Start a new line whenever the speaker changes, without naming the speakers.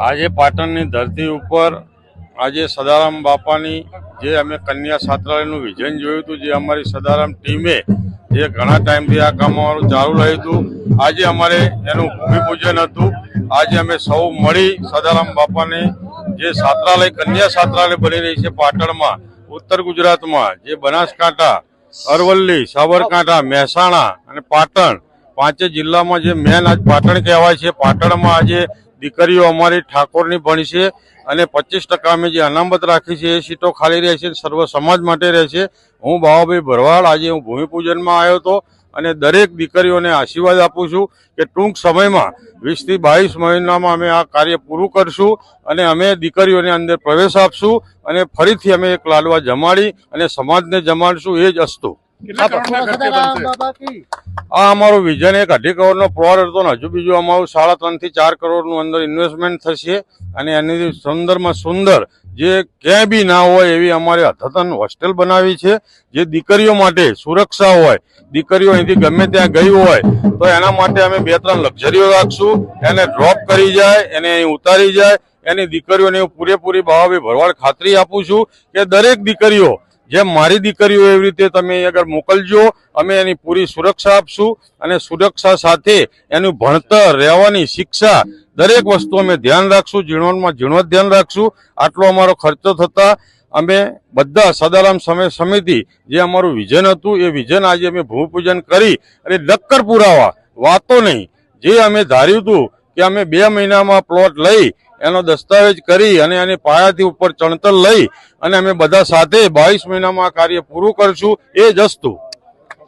આજે પાટણની ધરતી ઉપર આજે સદારામ બાપાની જે અમે કન્યા છાત્રાલયનું વિઝન જોયું હતું જે અમારી સદારામ ટીમે જે ઘણા ટાઈમથી આ કામ અમારું ચાલુ રહ્યું હતું આજે અમારે એનું ભૂમિપૂજન હતું. આજે અમે સૌ મળી સદારામ બાપાને જે છાત્રાલય કન્યા છાત્રાલય બની રહી છે પાટણમાં ઉત્તર ગુજરાતમાં જે બનાસકાંઠા અરવલ્લી સાબરકાંઠા મહેસાણા અને પાટણ પાંચે જિલ્લામાં જે મેન આજ પાટણ કહેવાય છે. પાટણમાં આજે દીકરીઓ અમારી ઠાકોરની ભણી છે અને પચીસ ટકા અમે જે અનામત રાખી છે એ સીટો ખાલી રહે છે સર્વ સમાજ માટે રહે છે. હું બાવાભાઈ ભરવાડ, આજે હું ભૂમિપૂજનમાં આવ્યો હતો અને દરેક દીકરીઓને આશીર્વાદ આપું છું કે ટૂંક સમયમાં વીસથી બાવીસ મહિનામાં અમે આ કાર્ય પૂરું કરશું અને અમે દીકરીઓને અંદર પ્રવેશ આપશું અને ફરીથી અમે એક લાડવા જમાડી અને સમાજને જમાડશું. એ જ અસ્તુ. આ અમારું વિઝન એક અઢી કરોડનો પ્લોટ હતો ને હજુ બીજું અમારું સાડા ત્રણથી ચાર કરોડનું અંદર ઇન્વેસ્ટમેન્ટ થશે. અને એની સુંદરમાં સુંદર જે ક્યાંય બી ના હોય એવી અમારે અદ્યતન હોસ્ટેલ બનાવી છે. જે દીકરીઓ માટે સુરક્ષા હોય દીકરીઓ અહીંથી ગમે ત્યાં ગઈ હોય તો એના માટે અમે બે ત્રણ લક્ઝરીઓ રાખશું. એને ડ્રોપ કરી જાય એને અહીં ઉતારી જાય એની દીકરીઓને હું પૂરેપૂરી ભાવે ભરવાડ ખાતરી આપું છું કે દરેક દીકરીઓ જેમ મારી દીકરીઓ એવી રીતે તમે આગળ મોકલજો, અમે એની પૂરી સુરક્ષા આપશું અને સુરક્ષા સાથે એનું ભણતર, રહેવાની શિક્ષા, દરેક વસ્તુ અમે ધ્યાન રાખશું ઝીણવટમાં ઝીણવટ ધ્યાન રાખશું. આટલો અમારો ખર્ચો થતા અમે બધા સદારામ સમય સમિતિ, જે અમારું વિઝન હતું, એ વિઝન આજે અમે ભૂમિપૂજન કરી અને નક્કર પુરાવા, વાતો નહીં. જે અમે ધાર્યું હતું કે અમે બે મહિનામાં પ્લોટ લઈ એનો દસ્તાવેજ કરી અને એની પાયાથી ઉપર ચણતર લઈ અને અમે બધા સાથે બાવીસ મહિનામાં આ કાર્ય પૂરું કરશું. એ જ અસ્તુ